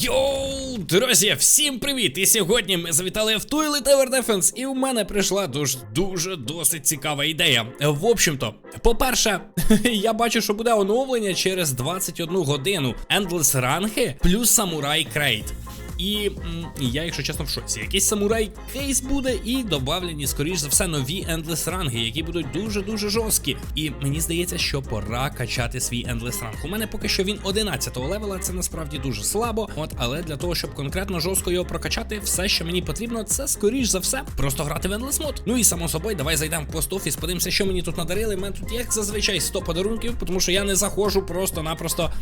Йоу, друзі, всім привіт! І сьогодні ми завітали в Toilet Tower Defense, і у мене прийшла дуже дуже досить цікава ідея. В общем-то, по-перше, я бачу, що буде оновлення через 21 годину. Endless ранги плюс самурай крейт. І я, якщо чесно, в шоці. Якийсь самурай кейс буде, і добавлені, скоріш за все, нові Endless ранги, які будуть дуже-дуже жорсткі. І мені здається, що пора качати свій Endless ранг. У мене поки що він 11-го левела, це насправді дуже слабо. От, але для того, щоб конкретно жорстко його прокачати, все, що мені потрібно, це скоріш за все просто грати в Endless мод. Ну і само собою, давай зайдемо в пост-офіс, подивимося, що мені тут надарили. У мене тут як зазвичай 100 подарунків, тому що я не заходжу просто-напросто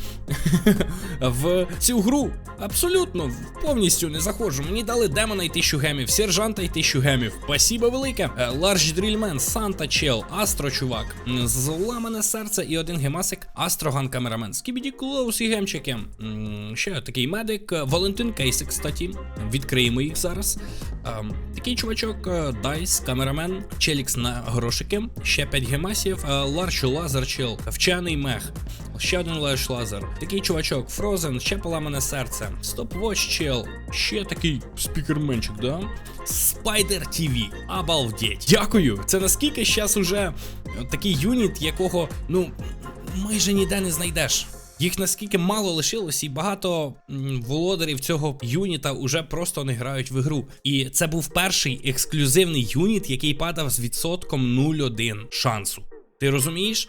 в цю гру. Абсолютно повністю не заходжу. Мені дали демона й 1000 гемів, сержанта й 1000 гемів. Спасибо велике. Е, Ларж Дрільмен, Санта Чел, Астро чувак, зламане серце і один гемасик, Астроган камерамен, Скібіді Клоус і гемчики. Ще такий медик, е, Валентин Кейси, кстати. Відкриємо їх зараз. Ем, Такий чувачок, е, Дайс, камерамен, Челікс на грошики, ще 5 гемасів, е, Ларч Лазер Чел, вчений мех. Ще один Леш Лазер. Такий чувачок, Фрозен, ще поламане серце. Стопвоч чел. Ще такий спікерменчик, да? Спайдер ТВ. Обалдеть. Дякую. Це наскільки зараз уже е, такий юніт, якого, ну, майже ніде не знайдеш. Їх наскільки мало лишилось, і багато володарів цього юніта уже просто не грають в ігру. І це був перший ексклюзивний юніт, який падав з відсотком 0,1 шансу. Ти розумієш?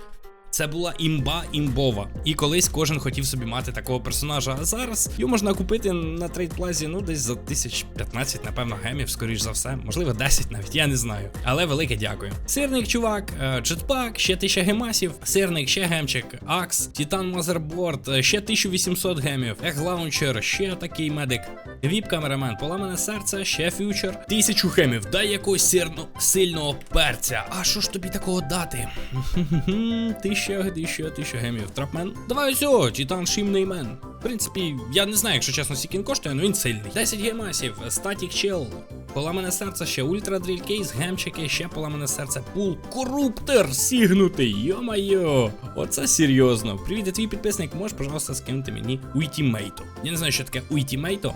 Це була імба імбова. І колись кожен хотів собі мати такого персонажа. А зараз його можна купити на трейдплазі, ну десь за 1015, напевно, гемів, скоріш за все. Можливо, 10 навіть, я не знаю. Але велике дякую. Сирник, чувак, е, джетпак, ще 1000 гемасів, сирник, ще гемчик, акс, титан мазерборд, е, ще 1800 гемів, ег лаунчер, ще такий медик. Віп камерамен, поламане серце, ще фьючер. Тисячу гемів, дай якогось сильного перця. А що ж тобі такого дати? Тисяча, тисяча, тисяча гемів. Трапмен. Давай ось, Титан Шимний. В принципі, я не знаю, якщо чесно, скільки він коштує, але він сильний. 10 гемасів, статік чел. Поламане серце, ще ультра дріль гемчики, ще поламане серце, пул, коруптер сігнутий, йо-майо. Оце серйозно. Привіт, твій підписник, можеш, пожалуйста, скинути мені уйтімейто. Я не знаю, що таке уйтімейто.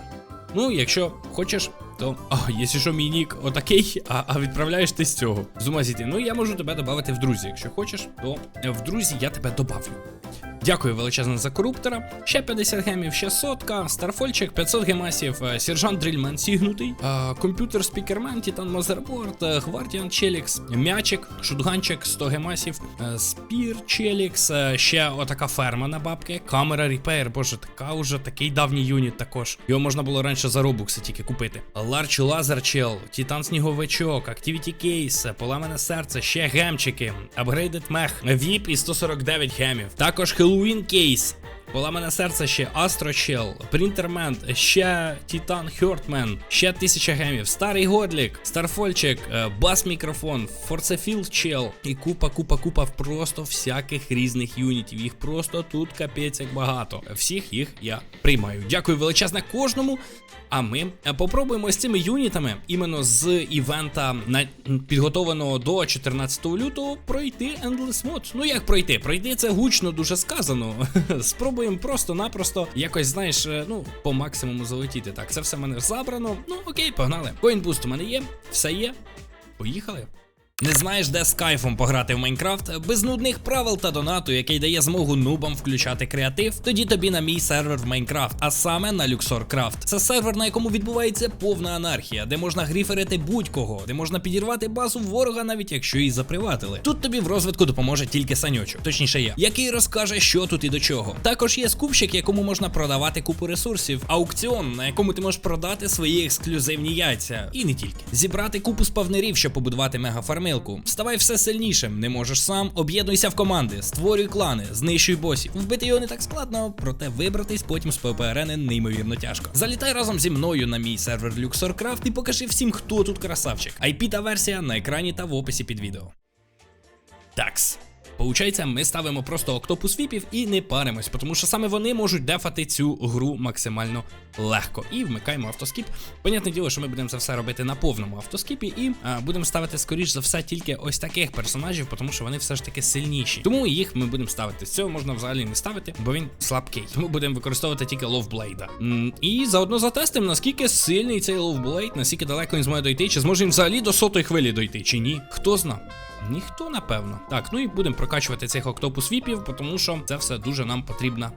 Ну, якщо хочеш, то. А, якщо що мій нік отакий, а, а відправляєш ти з цього. З ума зійти. Ну, я можу тебе додати в друзі. Якщо хочеш, то в друзі я тебе добавлю. Дякую величезно за коруптора. Ще 50 гемів, ще сотка, старфольчик, 500 гемасів, е, сержант Дрільмен сігнутий, е, комп'ютер спікермен, Титан Мазерборд, е, Гвардіан Челікс, м'ячик, шутганчик, 100 гемасів, спір Челікс, ще отака ферма на бабки, камера Ріпейр, боже, така уже такий давній юніт також. Його можна було раніше за робукси тільки купити. Ларч Лазер Чел, Титан Сніговичок, Activity Кейс, Поламане серце, ще гемчики, Upgraded мех, Віп і 149 гемів. Також Хеллоуін Case, Поламане серце ще Астро Чел, Принтермен, ще Титан Хьортмен, ще 1000 гемів, Старий Годлік, Старфольчик, е, Бас Мікрофон, Форцефілд Чел і купа, купа, купа просто всяких різних юнітів. Їх просто тут капець як багато. Всіх їх я приймаю. Дякую величезне кожному. А ми е, попробуємо з цими юнітами іменно з івента на підготованого до 14 лютого пройти Endless Mode. Ну як пройти? Пройти це гучно дуже сказано. Спробуємо просто-напросто якось, знаєш, е, ну, по максимуму залетіти. Так, це все в мене забрано. Ну окей, погнали. Коінбуст у мене є, все є. Поїхали. Не знаєш, де з кайфом пограти в Майнкрафт без нудних правил та донату, який дає змогу нубам включати креатив, тоді тобі на мій сервер в Майнкрафт, а саме на Luxor Craft. Це сервер, на якому відбувається повна анархія, де можна гріферити будь-кого, де можна підірвати базу ворога, навіть якщо її заприватили. Тут тобі в розвитку допоможе тільки саньочок, точніше я, який розкаже, що тут і до чого. Також є скупщик, якому можна продавати купу ресурсів, аукціон, на якому ти можеш продати свої ексклюзивні яйця, і не тільки зібрати купу спавнерів, щоб побудувати мегафармилку. Ставай все сильнішим, не можеш сам, об'єднуйся в команди, створюй клани, знищуй босів. Вбити його не так складно, проте вибратись потім з ППРН неймовірно тяжко. Залітай разом зі мною на мій сервер LuxorCraft і покажи всім, хто тут красавчик. IP та версія на екрані та в описі під відео. Такс. Получається, ми ставимо просто октопус віпів і не паримось, тому що саме вони можуть дефати цю гру максимально легко. І вмикаємо автоскіп. Понятне діло, що ми будемо це все робити на повному автоскіпі, і а, будемо ставити, скоріш за все, тільки ось таких персонажів, тому що вони все ж таки сильніші. Тому їх ми будемо ставити. З цього можна взагалі не ставити, бо він слабкий. Тому будемо використовувати тільки ловблейда. І заодно затестимо, наскільки сильний цей ловблейд, наскільки далеко він зможе дойти, чи зможе він взагалі до сотої хвилі дойти, чи ні. Хто зна? Ніхто, напевно. Так, ну і будемо прокачувати цих октопус віпів, тому що це все дуже нам потрібна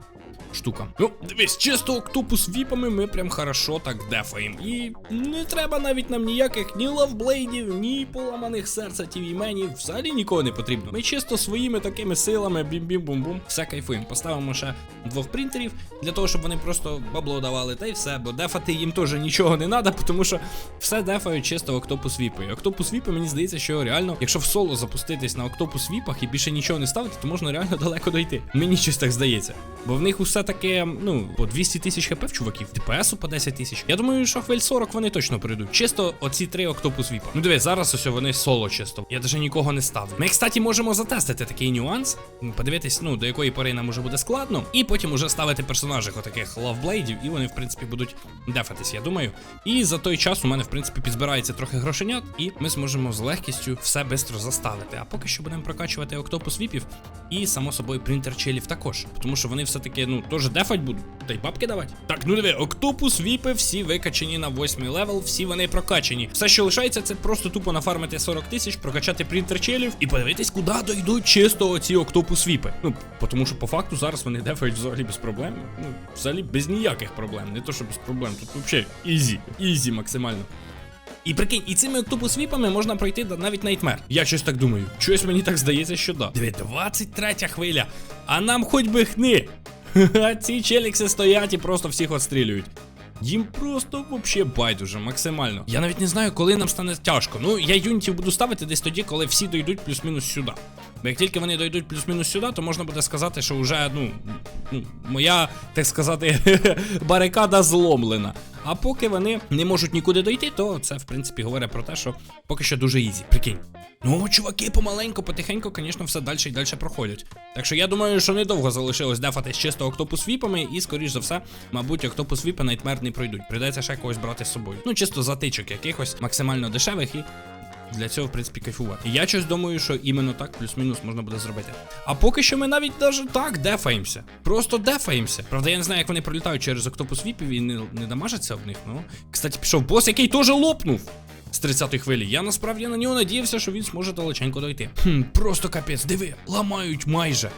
штука. Ну, дивись, чисто октопус віпами ми прям хорошо так дефаємо. І не треба навіть нам ніяких ні лавблейдів, ні поламаних серця тівіменів. Взагалі нікого не потрібно. Ми чисто своїми такими силами бім-бім-бум-бум. Все кайфуємо. Поставимо ще двох принтерів для того, щоб вони просто бабло давали, та й все. Бо дефати їм теж нічого не треба, тому що все дефають чисто октопус віпи. Октопус віпи, мені здається, що реально, якщо в соло запуститись на октопус віпах і більше нічого не ставити, то можна реально далеко дойти. Мені щось так здається. Бо в них усе таке, ну, по 200 тисяч хп в чуваків, ДПСу по 10 тисяч. Я думаю, що хвиль 40 вони точно прийдуть. Чисто оці три октопус віпа. Ну дивись, зараз ось вони соло чисто. Я даже нікого не ставив. Ми, кстати, можемо затестити такий нюанс, подивитись, ну, до якої пори нам уже буде складно, і потім уже ставити персонажів отаких лавблейдів, і вони, в принципі, будуть дефатись, я думаю. І за той час у мене, в принципі, підзбирається трохи грошенят, і ми зможемо з легкістю все швидко заставити. А поки що будемо прокачувати октопус віпів і, само собою, принтер челів також. Тому що вони все-таки, ну, теж дефать будуть, та й бабки давати. Так, ну диви, октопус віпи всі викачені на 8 левел, всі вони прокачені. Все, що лишається, це просто тупо нафармити 40 тисяч, прокачати принтер челів і подивитись, куди дойдуть чисто оці октопус віпи. Ну, тому що по факту зараз вони дефають взагалі без проблем. Ну, взагалі без ніяких проблем. Не то, що без проблем, тут взагалі ізі, ізі максимально. І прикинь, і цими октопус-віпами можна пройти навіть найтмер. Я щось так думаю. Щось мені так здається, що да. Диви, 23 хвиля. А нам хоч би хни. Ха-ха, Ці челікси стоять і просто всіх отстрілюють. Їм просто вообще байдуже, максимально. Я навіть не знаю, коли нам стане тяжко. Ну, я юнітів буду ставити десь тоді, коли всі дойдуть плюс-мінус сюди. Бо як тільки вони дойдуть плюс-мінус сюди, то можна буде сказати, що вже, ну, ну моя, так сказати, барикада зломлена. А поки вони не можуть нікуди дойти, то це, в принципі, говорить про те, що поки що дуже ізі. Прикинь. Ну, чуваки, помаленьку, потихеньку, звісно, все далі і далі проходять. Так що я думаю, що недовго залишилось дефати з чисто октопус віпами, і, скоріш за все, мабуть, октопус віпи найтмер не пройдуть. Прийдеться ще когось брати з собою. Ну, чисто затичок якихось максимально дешевих і. Для цього, в принципі, кайфувати. І я щось думаю, що іменно так плюс-мінус можна буде зробити. А поки що ми навіть навіть так дефаємося. Просто дефаємося. Правда, я не знаю, як вони пролітають через октопус віпів і не, не дамажаться в них. Ну, кстати, пішов бос, який теж лопнув. З 30-ї хвилі. Я насправді на нього надіявся, що він зможе далеченько дойти. Хм, просто капець, диви, ламають майже.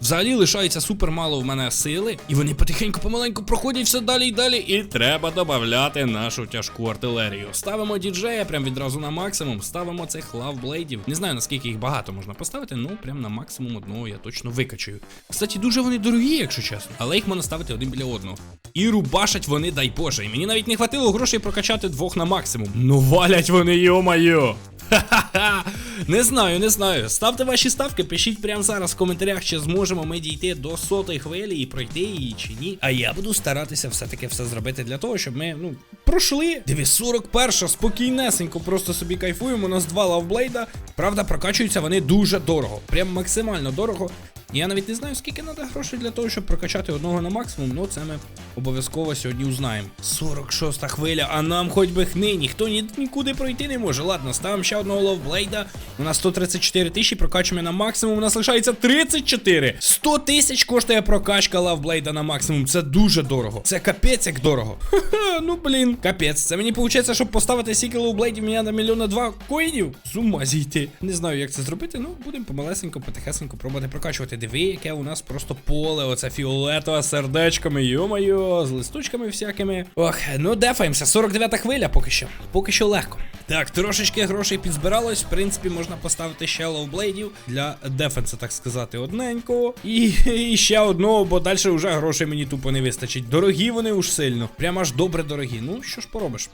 Взагалі лишається супер мало в мене сили, і вони потихеньку помаленьку проходять все далі і далі. І треба додати нашу тяжку артилерію. Ставимо діджея прям відразу на максимум. Ставимо цих лавблейдів. Не знаю наскільки їх багато можна поставити, ну прям на максимум одного я точно викачую. Кстати, дуже вони дорогі, якщо чесно, але їх можна ставити один біля одного. І рубашать вони, дай Боже. І мені навіть не хватило грошей прокачати двох на максимум. Ну валять вони, йо-майо. Не знаю, не знаю. Ставте ваші ставки, пишіть прямо зараз в коментарях, чи зможемо ми дійти до сотої хвилі і пройти її чи ні. А я буду старатися все-таки все зробити для того, щоб ми, ну, пройшли. Диві, 41 спокійнесенько, просто собі кайфуємо. У нас два лавблейда. Правда, прокачуються вони дуже дорого. Прям максимально дорого. Я навіть не знаю, скільки треба грошей для того, щоб прокачати одного на максимум, ну це ми обов'язково сьогодні узнаємо. 46-та хвиля, а нам хоч би хни, ніхто ні, нікуди пройти не може. Ладно, ставимо ще одного ловблейда. У нас 134 тисячі, прокачуємо на максимум. У нас лишається 34. 100 тисяч коштує прокачка лавблейда на максимум. Це дуже дорого. Це капець як дорого. Ха-ха, ну блін, капець. Це мені виходить, щоб поставити стільки ловблейдів, мені на мільйона два коїнів. З ума зійти. Не знаю, як це зробити, ну будемо помалесенько, потихесенько пробувати прокачувати. Диви, яке у нас просто поле, оце фіолетове сердечками, йо-моє, з листочками всякими. Ох, ну дефаємося. 49-та хвиля поки що. Поки що легко. Так, трошечки грошей підзбиралось. В принципі, можна поставити ще ловблейдів для дефенса, так сказати, одненького. І, і ще одного, бо далі вже грошей мені тупо не вистачить. Дорогі вони уж сильно. Прям аж добре дорогі. Ну, що ж поробиш?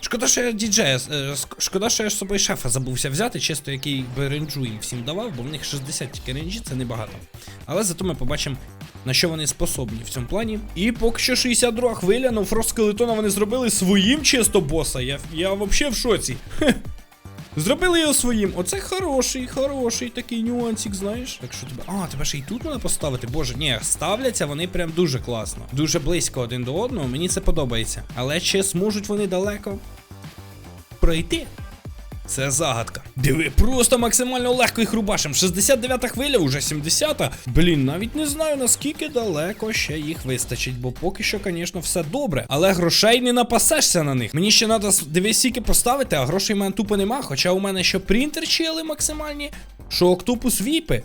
Шкода, що я діджея, е, шкода, що я з собою шефа забувся взяти, чисто який би ренджу їм всім давав, бо в них 60 тільки ренджі, це небагато. Але зато ми побачимо, на що вони способні в цьому плані. І поки що 62 хвиля, ну фрост скелетона вони зробили своїм чисто боса. Я, я взагалі в шоці. Хе. Зробили його своїм. Оце хороший, хороший такий нюансик, знаєш. Так що тебе. А, тебе ще й тут можна поставити. Боже, ні, ставляться вони прям дуже класно. Дуже близько один до одного. Мені це подобається. Але чи зможуть вони далеко пройти? Це загадка. Диви, просто максимально легко їх рубашим. 69-та хвиля, уже 70-та. Блін, навіть не знаю наскільки далеко ще їх вистачить, бо поки що, звісно, все добре. Але грошей не напасешся на них. Мені ще треба дивись стільки поставити, а грошей в мене тупо нема. Хоча у мене ще принтер чили максимальні, що октопус віпи.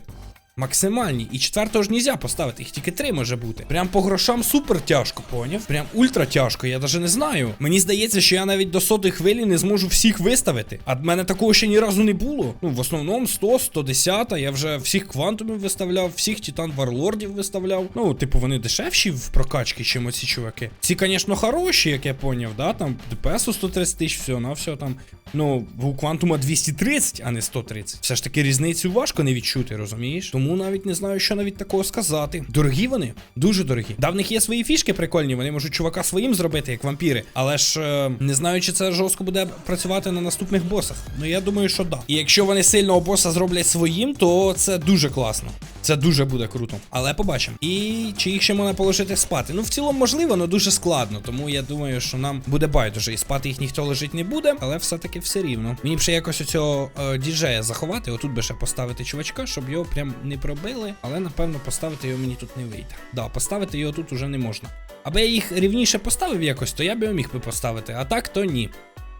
Максимальні. І четвертого ж нельзя поставити, їх тільки три може бути. Прям по грошам супер тяжко, поняв? Прям ультра тяжко, я навіть не знаю. Мені здається, що я навіть до сотої хвилі не зможу всіх виставити. А в мене такого ще ні разу не було. Ну, в основному 100, 110, я вже всіх квантумів виставляв, всіх титан варлордів виставляв. Ну, типу, вони дешевші в прокачці, чим оці чуваки. Ці, звісно, хороші, як я поняв, да? Там ДПС 130 тисяч, все, на все там. Ну, у квантума 230, а не 130. Все ж таки різницю важко не відчути, розумієш? Тому навіть не знаю, що навіть такого сказати. Дорогі вони, дуже дорогі. Да, в них є свої фішки прикольні, вони можуть чувака своїм зробити, як вампіри. Але ж е, не знаю, чи це жорстко буде працювати на наступних босах. Ну я думаю, що да. І якщо вони сильного боса зроблять своїм, то це дуже класно. Це дуже буде круто. Але побачимо. І чи їх ще можна положити спати? Ну, в цілому можливо, але дуже складно. Тому я думаю, що нам буде байдуже. І спати їх ніхто лежить не буде, але все-таки все рівно. Мені б ще якось оцього е, діджея заховати. Отут би ще поставити чувачка, щоб його прям не пробили. Але напевно поставити його мені тут не вийде. Да, поставити його тут уже не можна. Аби я їх рівніше поставив якось, то я б його міг би поставити. А так, то ні.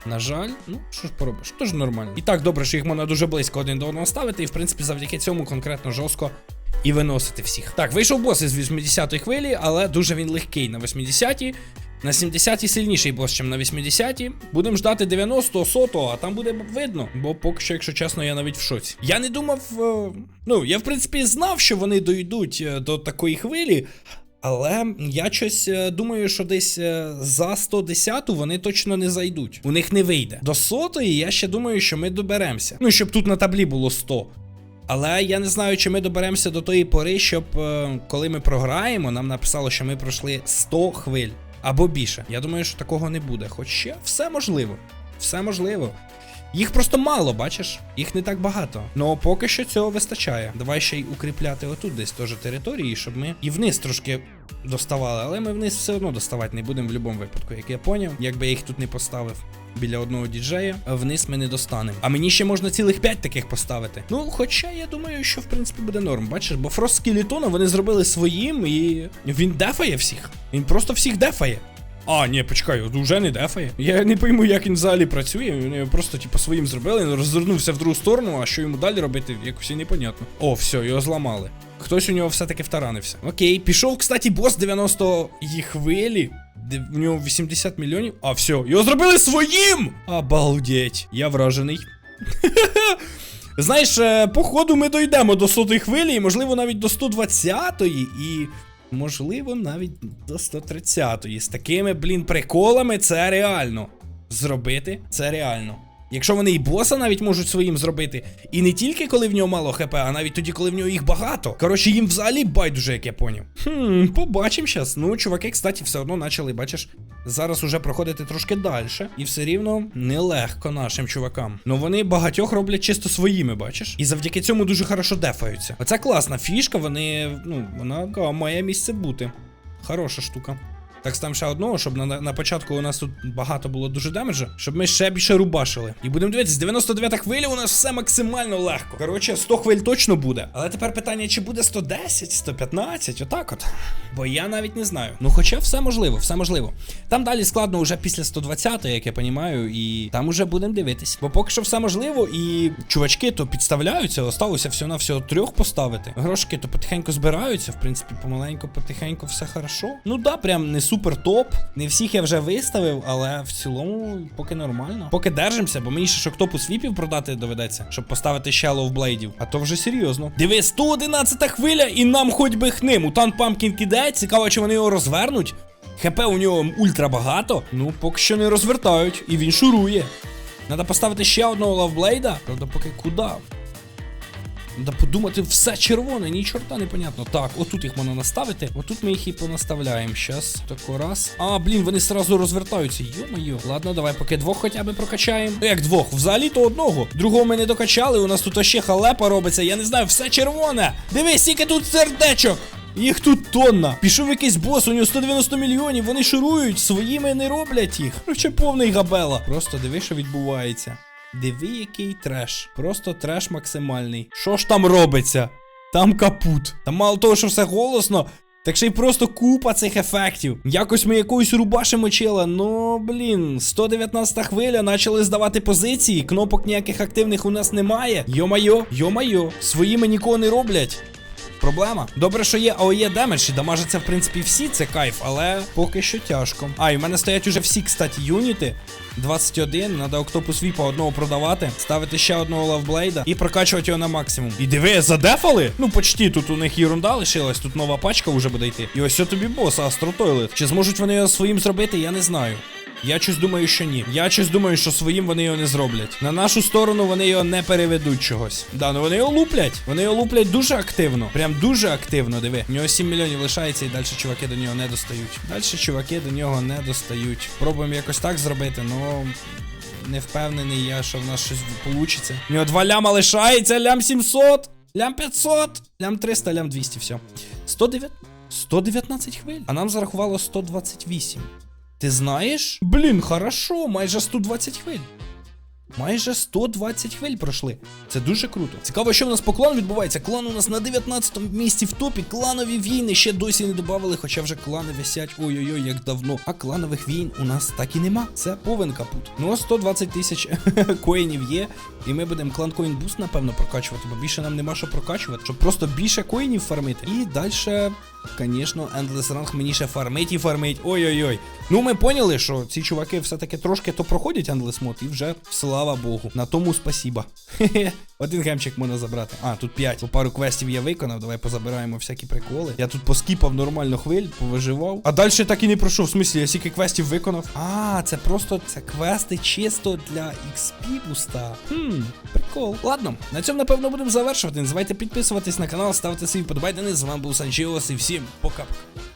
На жаль, ну що ж поробиш, то ж нормально. І так добре, що їх можна дуже близько один до одного ставити, і в принципі завдяки цьому конкретно жорстко і виносити всіх. Так, вийшов бос із 80-ї хвилі, але дуже він легкий на 80-й. На 70-й сильніший бос, ніж на 80-й. Будемо ждати 90-го, 100-го, а там буде видно. Бо поки що, якщо чесно, я навіть в шоці. Я не думав. е, Ну, я в принципі знав, що вони дойдуть е, до такої хвилі. Але я щось е, думаю, що десь за 110 вони точно не зайдуть. У них не вийде. До сотої я ще думаю, що ми доберемося. Ну, щоб тут на таблі було 100. Але я не знаю, чи ми доберемося до тої пори, щоб коли ми програємо, нам написало, що ми пройшли 100 хвиль або більше. Я думаю, що такого не буде. Хоча все можливо. Все можливо. Їх просто мало, бачиш? Їх не так багато. Ну поки що цього вистачає. Давай ще й укріпляти отут десь теж території, щоб ми і вниз трошки доставали. Але ми вниз все одно доставати не будемо в будь-якому випадку, як я поняв. Якби я їх тут не поставив біля одного діджея, вниз ми не достанемо. А мені ще можна цілих 5 таких поставити. Ну, хоча я думаю, що в принципі буде норм. Бачиш, бо Фрост Скелетона вони зробили своїм, і він дефає всіх. Він просто всіх дефає. А, ні, почекай, вже не дефає. Я не пойму, як він взагалі працює. Він його просто, типу, своїм зробили, він розвернувся в другу сторону, а що йому далі робити, якось і непонятно. О, все, його зламали. Хтось у нього все-таки втаранився. Окей, пішов, кстати, бос 90-ї хвилі. Де в нього 80 мільйонів. А, все, його зробили своїм! Обалдеть. Я вражений. Знаєш, е, походу ми дійдемо до сотої хвилі, і, можливо, навіть до 120-ї, і. Можливо, навіть до 130-ї. З такими, блін, приколами це реально. Зробити це реально. Якщо вони і боса навіть можуть своїм зробити, і не тільки коли в нього мало хп, а навіть тоді, коли в нього їх багато. Коротше, їм взагалі байдуже, як я поняв. Хм, побачимо щас. Ну, чуваки, кстати, все одно почали, бачиш, зараз уже проходити трошки далі. І все рівно нелегко нашим чувакам. Ну вони багатьох роблять чисто своїми, бачиш? І завдяки цьому дуже хорошо дефаються. Оце класна фішка, вони, ну, вона має місце бути. Хороша штука. Так ставимо ще одного, щоб на, на початку у нас тут багато було дуже демеджа, щоб ми ще більше рубашили. І будемо дивитися, 99 хвиля у нас все максимально легко. Коротше, 100 хвиль точно буде. Але тепер питання, чи буде 110, 115, отак от. Бо я навіть не знаю. Ну, хоча все можливо, все можливо. Там далі складно вже після 120, як я розумію, і там уже будемо дивитись. Бо поки що все можливо, і чувачки то підставляються, осталося всього на всього трьох поставити. Грошики то потихеньку збираються, в принципі, помаленьку, потихеньку все хорошо. Ну да, прям не супер топ. Не всіх я вже виставив, але в цілому поки нормально. Поки держимося, бо мені ще шоктопу свіпів продати доведеться, щоб поставити ще ловблейдів. А то вже серйозно. Диви, 111 хвиля, і нам хоч би хни. Мутант Памкін кидає, цікаво, чи вони його розвернуть. ХП у нього ультра багато. Ну, поки що не розвертають, і він шурує. Надо поставити ще одного лавблейда. Правда, поки куди? Треба подумати, все червоне, ні чорта не понятно. Так, отут їх можна наставити. Отут ми їх і понаставляємо. Щас, тако раз. А, блін, вони сразу розвертаються. Йо-моє. Ладно, давай поки двох хоча б прокачаємо. Ну як двох? Взагалі то одного. Другого ми не докачали. У нас тут ще халепа робиться. Я не знаю, все червоне. Дивись, скільки тут сердечок. Їх тут тонна. Пішов якийсь бос, у нього 190 мільйонів. Вони шурують, своїми не роблять їх. Короче, повний габела. Просто диви, що відбувається. Диви, який треш. Просто треш максимальний. Що ж там робиться? Там капут. Там мало того, що все голосно. Так ще й просто купа цих ефектів. Якось ми якоюсь рубашимо чела. Ну, блін, 119 хвиля, почали здавати позиції. Кнопок ніяких активних у нас немає. Йо-майо, йо-майо, своїми нікого не роблять. Проблема. Добре, що є АОЄ демедж, і дамажаться, в принципі, всі, це кайф, але поки що тяжко. А, і в мене стоять уже всі, кстати, юніти. 21, треба Октопус Віпа одного продавати, ставити ще одного лавблейда і прокачувати його на максимум. І диви, задефали? Ну, почти тут у них єрунда лишилась, тут нова пачка вже буде йти. І ось тобі бос, Астро Тойлет. Чи зможуть вони його своїм зробити, я не знаю. Я щось думаю, що ні. Я щось думаю, що своїм вони його не зроблять. На нашу сторону вони його не переведуть чогось. Да, ну вони його луплять. Вони його луплять дуже активно. Прям дуже активно, диви. У нього 7 мільйонів лишається і далі чуваки до нього не достають. Далі чуваки до нього не достають. Пробуємо якось так зробити, ну. Не впевнений я, що в нас щось вийде. У нього 2 ляма лишається, лям 700, лям 500, лям 300, лям 200, все. 109... 119 хвиль. А нам зарахувало 128. Ти знаєш? Блін, хорошо, майже 120 хвиль. Майже 120 хвиль пройшли. Це дуже круто. Цікаво, що в нас по клану відбувається. Клан у нас на 19-му місці в топі. Кланові війни ще досі не додавали, хоча вже клани висять ой-ой-ой, як давно. А кланових війн у нас так і нема. Це повен капут. Ну, 120 тисяч коїнів є. І ми будемо клан Coin Boost, напевно, прокачувати, бо більше нам нема що прокачувати, щоб просто більше коїнів фармити. І далі, звісно, Endless Rank мені ще фармить і фармить. Ой-ой-ой. Ну, ми поняли, що ці чуваки все-таки трошки то проходять Endless Mod, і вже слава Богу. На тому спасіба. Хе-хе. Один гемчик можна забрати. А, тут 5. По пару квестів я виконав. Давай позабираємо всякі приколи. Я тут поскіпав нормально хвиль, повиживав. А далі так і не пройшов. В смислі, я стільки квестів виконав. А, це просто це квести чисто для XP буста. Хм, прикол. Ладно, на цьому, напевно, будемо завершувати. Не забувайте підписуватись на канал, ставте свої подобайдени. З вами був Санчіос і всім пока-пока.